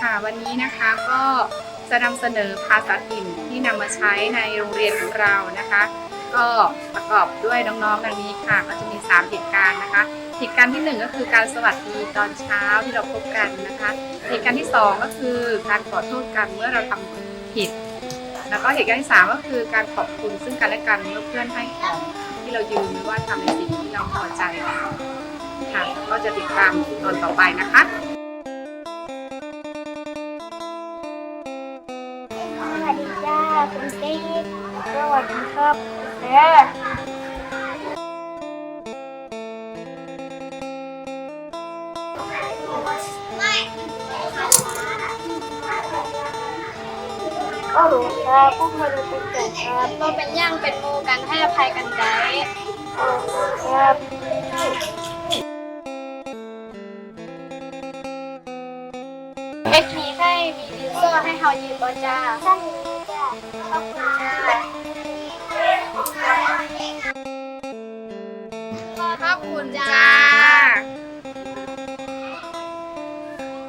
ค่ะวันนี้นะคะก็จะนำเสนอภาษาถิ่นที่นำมาใช้ในโรงเรียนของเรานะคะ ก็ประกอบด้วยน้องๆดังนี้ค่ะก็จะมี 3 เหตุการณ์นะคะ เหตุการณ์ที่ 1 ก็คือการสวัสดีตอนเช้าที่เราพบกันนะคะ เหตุการณ์ที่ 2 ก็คือการขอโทษกันเมื่อเราทำผิด แล้วก็เหตุการณ์ที่ 3 ก็คือการขอบคุณซึ่งกันและกันเมื่อเพื่อนให้ของที่เรายืมหรือว่าทำในสิ่งที่เราพอใจค่ะก็จะติดตามตอนต่อไปนะคะ สวัสดีจ้าคุณเต้สวัสดีครับเด้อก็รู้ครับพวกมาดูเป็นเกิดครับเราเป็นย่างเป็นโมกันให้อภัยกันได้ครับ เอ็กมีให้มีดินเซอร์ให้เฮายืนบอจ้าสั้นนี้จ้าขอบคุณจ้าขอบคุณจ้าจ้า